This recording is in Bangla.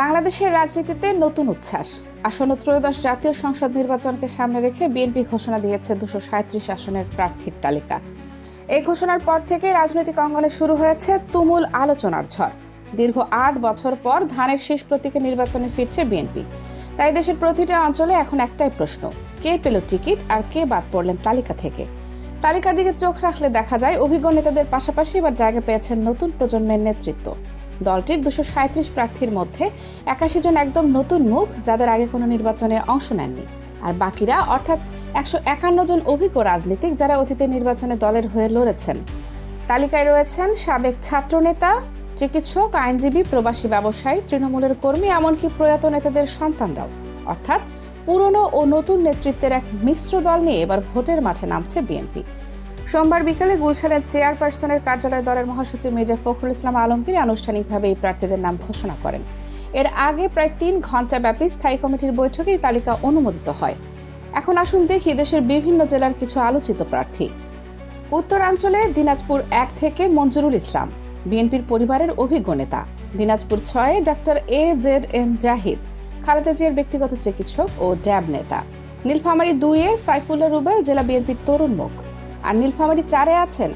বাংলাদেশের রাজনীতিতে নতুন উচ্ছ্বাস। আসন্ন ত্রয়োদশ জাতীয় সংসদ নির্বাচনকে সামনে রেখে বিএনপি ঘোষণা দিয়েছে দুশো সাঁত্রিশ আসনের প্রার্থীর তালিকা। এই ঘোষণার পর থেকে রাজনৈতিক অঙ্গনে শুরু হয়েছে তুমুল আলোচনার ঝড়। দীর্ঘ আট বছর পর ধানের শীষ প্রতীকে নির্বাচনে ফিরছে বিএনপি। তাই দেশের প্রতিটা অঞ্চলে এখন একটাই প্রশ্ন, কে পেল টিকিট আর কে বাদ পড়লেন তালিকা থেকে? তালিকার দিকে চোখ রাখলে দেখা যায়, অভিজ্ঞ নেতাদের পাশাপাশি এবার জায়গা পেয়েছেন নতুন প্রজন্মের নেতৃত্ব। দলটির দুশো প্রার্থীর মধ্যে একাশি জন একদম নতুন মুখ যাদের আগে কোনো নির্বাচনে অংশ নেননি। আর বাকিরা, অর্থাৎ একশো একান্ন জন অভিজ্ঞ রাজনীতিক যারা অতীতে নির্বাচনে দলের হয়ে লড়েছেন। তালিকায় রয়েছেন সাবেক ছাত্রনেতা, চিকিৎসক, আইনজীবী, প্রবাসী ব্যবসায়ী, তৃণমূলের কর্মী, এমনকি প্রয়াত নেতাদের সন্তানরাও। অর্থাৎ পুরনো ও নতুন নেতৃত্বের এক মিশ্র দল নিয়ে এবার ভোটের মাঠে নামছে বিএনপি। সোমবার বিকেলে গুলশানের চেয়ারপারসনের কার্যালয়ে দলের মহাসচিব মির্জা ফখরুল ইসলাম আলমগীর আনুষ্ঠানিকভাবে এই প্রার্থীদের নাম ঘোষণা করেন। এর আগে প্রায় তিন ঘণ্টা ব্যাপী স্থায়ী কমিটির বৈঠকে তালিকা অনুমোদিত হয়। এখন আসুন দেখি দেশের বিভিন্ন জেলার কিছু আলোচিত প্রার্থী। উত্তরাঞ্চলে দিনাজপুর এক থেকে মঞ্জুরুল ইসলাম, বিএনপির পরিবারের অভিজ্ঞ নেতা। দিনাজপুর ছয়ে doctor A Z M Zahid, Khaleda জিয়ার ব্যক্তিগত চিকিৎসক ও ড্যাব নেতা। নীলফামারী দুইয়ে সাইফুল্লাহ রুবেল জেলা বিএনপির তরুণ মুখ। আর নীলফামারি চারে আছেন